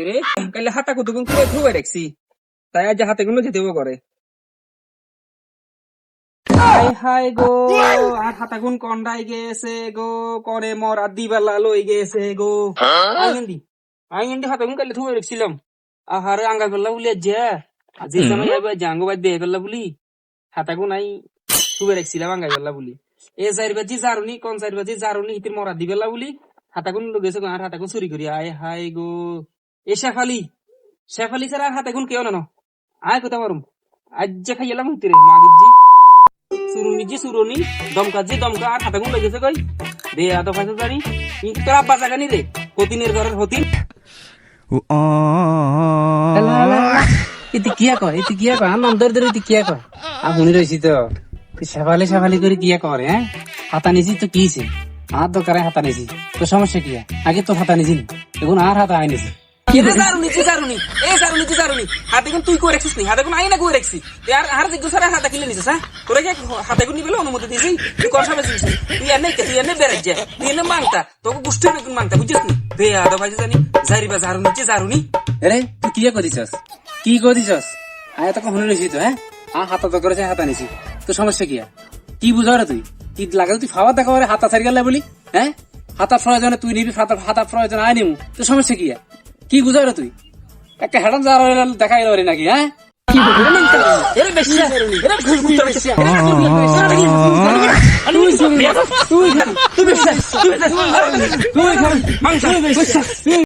এরে হাতা কুতুকুন তাই আজ হাতে গুলো যেতে করে। হাই হাই গো, আর হাতা গুন কন্ডাই গেছে গো, করে মর আদি বেলা লই গেছে গো। হাতা গুন ধুয়ে রাখছিলাম। আহারে আঙ্গা বেলা যে আজি সময় যাবে জাঙ্গো বাদ দিয়ে বেলা বলি। হাতা গুন আই ধুয়ে রাখছিলাম আঙ্গা বেলা বলি। এ চার বাজি জারুনি, কোন চার বাজি জারুনি হিতির মরা দি বেলা। বলি হাতাগুন গেছে আর হাতাগুন চুরি করি। আয় হাই গো। এ শেফালি শেফালি স্যার আর হাতাগুন কেউ না আয় কোথা মারুম? আজ যে খাই এলাম হিতিরে। মাগিজি সুরুনি জি সুরুনি। দমকা জি দমকা। আর হাতাগুন লেগেছে কই? দে আদো ফাইসা জানি। তোর আব্বা জাগানি রে হতিনের ঘরের হতিন। ইতি কিয়া কয়? ইতি কিয়া কয়? আমার দর দর ইতি কিয়া কয়? আ শুনি রইছি তো। শেফালি শেফালি করে কিয়া করে হ্যাঁ? হাতা নিছি তো কিছে আর দরকারে হাতা নিছি। তো সমস্যা কি? আগে তো হাতা নিছি এখন আর হাতা আই নিছি। জারুনি জি জারুনি এ জারুনি জি জারুনি। হাতে কোন তুই কই রাখছিস নি হাতে কোন রাখছি আর আর জিজ্ঞাসা হাতে নিছিস হ্যাঁ? তোরে কি হাতে কোন নিবেলে? অনুমতি দিছিস তুই কোন সময় দিছিস তুই এনে কে তুই এনে বেরে যা। তুই এনে মাংতা তোকে গুষ্টি বেগুন মাংতা বুঝছিস নি? বে আদা ভাই জানি। জারিবা জারুনি জি জারুনি। আরে তুই কি করিছস কি করিছস আয় তো হ্যাঁ? আ হাতা তো করেছে হাতা নিছি তো সমস্যা কি কি বুঝা রে তুই? কি লাগে তুই খাওয়া দেখা হাতা ছাড়ি গেলে বলি হ্যাঁ? হাতা প্রয়োজনে তুই নিবি হাতা হাতা প্রয়োজন আয় নিমু। তো সমস্যা কি? কি বুঝা রে তুই একটা হেডান যার দেখা গেল নাকি হ্যাঁ তুই